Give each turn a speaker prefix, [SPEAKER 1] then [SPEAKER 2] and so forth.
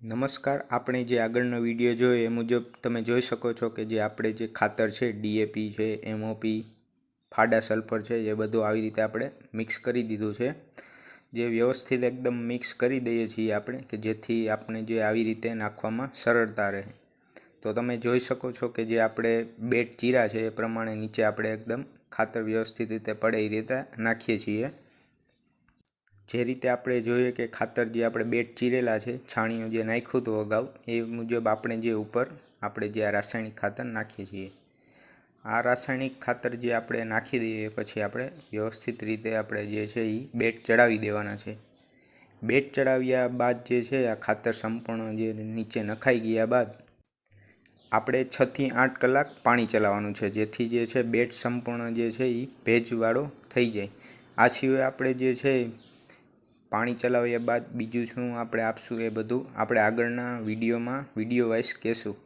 [SPEAKER 1] નમસ્કાર. આપણે જે આગળનો વીડિયો જોયો એ મુજબ તમે જોઈ શકો છો કે જે આપણે જે ખાતર છે ડીએપી છે એમઓપી ફાડા સલ્ફર છે, એ બધું આવી રીતે આપણે મિક્સ કરી દીધું છે. જે વ્યવસ્થિત એકદમ મિક્સ કરી દઈએ છીએ આપણે કે જેથી આપણે જે આવી રીતે નાખવામાં સરળતા રહે. તો તમે જોઈ શકો છો કે જે આપણે બેટ ચીરા છે એ પ્રમાણે નીચે આપણે એકદમ ખાતર વ્યવસ્થિત રીતે પડે એ રીતે નાખીએ છીએ. જે રીતે આપણે જોઈએ કે ખાતર જે આપણે બેટ ચીરેલા છે છાણિયું જે નાખ્યું હતું અગાઉ, એ મુજબ આપણે જે ઉપર આપણે જે આ રાસાયણિક ખાતર નાખીએ છીએ. આ રાસાયણિક ખાતર જે આપણે નાખી દઈએ પછી આપણે વ્યવસ્થિત રીતે આપણે જે છે એ બેટ ચડાવી દેવાના છે. બેટ ચડાવ્યા બાદ જે છે આ ખાતર સંપૂર્ણ જે નીચે નખાઈ ગયા બાદ આપણે છથી આઠ કલાક પાણી ચલાવવાનું છે, જેથી જે છે બેટ સંપૂર્ણ જે છે એ ભેજવાળો થઈ જાય. આ સિવાય આપણે જે છે પાણી ચલાવ્યા બાદ બીજું શું આપણે આપશું એ બધું આપણે આગળના વિડીયોમાં વીડિયો વાઇઝ કહેશું.